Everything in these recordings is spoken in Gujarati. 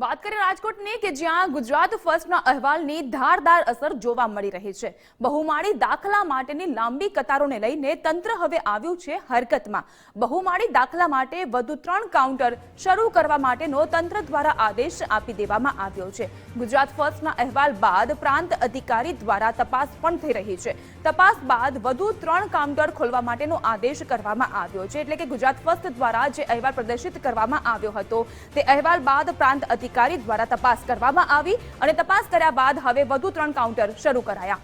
વાત કરીએ રાજકોટની કે જ્યાં ગુજરાત ફર્સ્ટના અહેવાલની ધારદાર અસર જોવા મળી રહી છે. બહુમાળી દાખલા માટેની લાંબી કતારોને લઈને તંત્ર હવે આવ્યું છે હરકતમાં. બહુમાળી દાખલા માટે વધુ ત્રણ કાઉન્ટર શરૂ કરવા માટેનો તંત્ર દ્વારા આદેશ આપી દેવામાં આવ્યો છે. ગુજરાત ફર્સ્ટના અહેવાલ બાદ પ્રાંત અધિકારી દ્વારા તપાસ પણ થઈ રહી છે. તપાસ બાદ વધુ ત્રણ કાઉન્ટર ખોલવા માટેનો આદેશ કરવામાં આવ્યો છે. એટલે કે ગુજરાત ફર્સ્ટ દ્વારા જે અહેવાલ પ્રદર્શિત કરવામાં આવ્યો હતો, તે અહેવાલ બાદ પ્રાંત અધિકારી દ્વારા તપાસ કરવામાં આવી અને તપાસ કર્યા બાદ હવે વધુ ત્રણ કાઉન્ટર શરૂ કરાયા.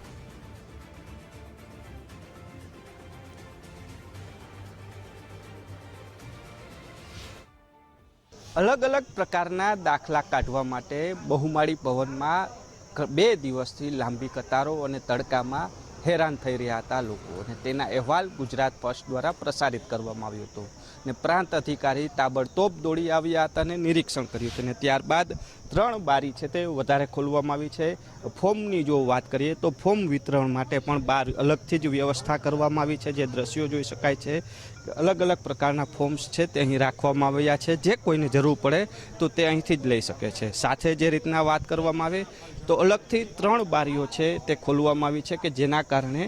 અલગ અલગ પ્રકારના દાખલા કાઢવા માટે બહુમાળી ભવનમાં બે દિવસથી લાંબી કતારો અને તડકામાં હેરાન થઈ રહ્યા હતા લોકો અને તેના અહેવાલ ગુજરાત ફર્સ્ટ દ્વારા પ્રસારિત કરવામાં આવ્યો હતો ને પ્રાંત અધિકારી તાબડતોબ દોડી આવ્યા હતા અને નિરીક્ષણ કર્યું હતું અને ત્યારબાદ ત્રણ બારી છે તે વધારે ખોલવામાં આવી છે. ફોર્મની જો વાત કરીએ તો ફોર્મ વિતરણ માટે પણ બાર અલગથી જ વ્યવસ્થા કરવામાં આવી છે. જે દ્રશ્યો જોઈ શકાય છે અલગ અલગ પ્રકારના ફોર્મ્સ છે તે અહીં રાખવામાં આવ્યા છે. જે કોઈને જરૂર પડે તો તે અહીંથી જ લઈ શકે છે. સાથે જે રીતના વાત કરવામાં આવે તો અલગથી ત્રણ બારીઓ છે તે ખોલવામાં આવી છે કે જેના કારણે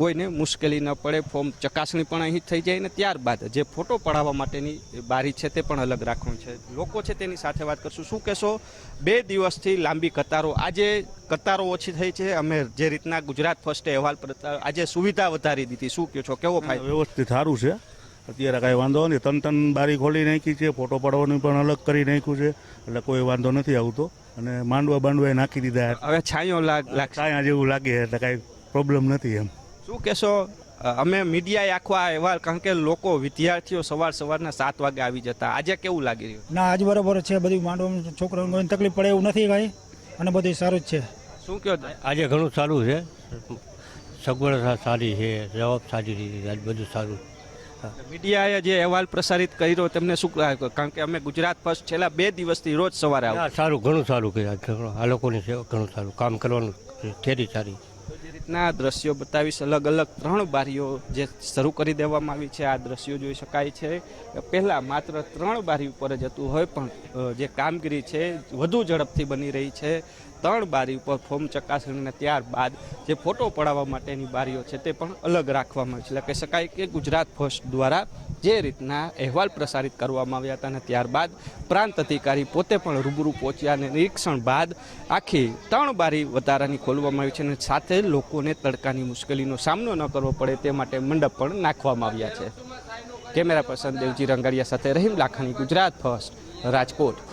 કોઈને મુશ્કેલી ન પડે ફોર્મ ચકાસણી પણ અહીં થઈ જાય ને ત્યારબાદ જે ફોટો પડાવવા માટેની બારી છે તે પણ અલગ રાખવાની છે. લોકો છે તેની સાથે વાત કરશું. શું કહેશો? બે દિવસથી લાંબી કતારો. આજે કતારો ઓછી થઈ છે. અમે જે રીતના ગુજરાત ફર્સ્ટે અહેવાલ આજે સુવિધા વધારી દીધી. શું કહો છો? કેવો ફાયદો? વ્યવસ્થિત સારું છે. અત્યારે કાંઈ વાંધો નથી તન તન બારી ખોલી નાખી છે. ફોટો પાડવાનું પણ અલગ કરી નાખ્યું છે. એટલે કોઈ વાંધો નથી આવતો. અને માંડવા બાંડવા નાખી દીધા. હવે છાંયો લાગ છાંયા જેવું લાગે એટલે કાંઈ પ્રોબ્લેમ નથી એમ. શું કહેશો? અમે મીડિયાએ આખો આ અહેવાલ કારણ કે લોકો વિદ્યાર્થીઓ સવાર સવારના સાત વાગે આવી જતા. આજે કેવું લાગી રહ્યું? ના આજ બરોબર જ છે. બધું માંડવા છોકરાઓને તકલીફ પડે એવું નથી કાંઈ. અને બધું સારું જ છે. શું કહો આજે ઘણું સારું છે. સગવડ સારી છે જવાબ સારી રીતે આજે બધું સારું. મીડિયાએ જે અહેવાલ પ્રસારિત કર્યો તેમને શું? કારણ કે અમે ગુજરાત ફર્સ્ટ છેલ્લા બે દિવસથી રોજ સવારે આવ્યા ના, સારું ઘણું સારું કર્યું. આ લોકોની સેવા ઘણું સારું. કામ કરવાનું થેરી સારી. રીતના દ્રશ્યો બતાવીશ અલગ અલગ ત્રણ બારીઓ જે શરૂ કરી દેવામાં આવી છે. આ દ્રશ્યો જોઈ શકાય છે પહેલાં માત્ર ત્રણ બારી ઉપર જ હતું હોય પણ જે કામગીરી છે વધુ ઝડપથી બની રહી છે. ત્રણ બારી ઉપર ફોર્મ ચકાસણીના ત્યારબાદ જે ફોટો પડાવવા માટેની બારીઓ છે તે પણ અલગ રાખવામાં આવી છે. એટલે કહી શકાય કે ગુજરાત ફર્સ્ટ દ્વારા જે રીતના અહેવાલ પ્રસારિત કરવામાં આવ્યા હતા અને ત્યારબાદ પ્રાંત અધિકારી પોતે પણ રૂબરૂ પહોંચ્યા અને નિરીક્ષણ બાદ આખી ત્રણ બારી વધારાની ખોલવામાં આવી છે અને સાથે લોકોને તડકાની મુશ્કેલીનો સામનો ન કરવો પડે તે માટે મંડપ પણ નાખવામાં આવ્યા છે. કેમેરા પર્સન દેવજી રંગાડિયા સાથે રહીમ લાખાણી, ગુજરાત ફર્સ્ટ, રાજકોટ.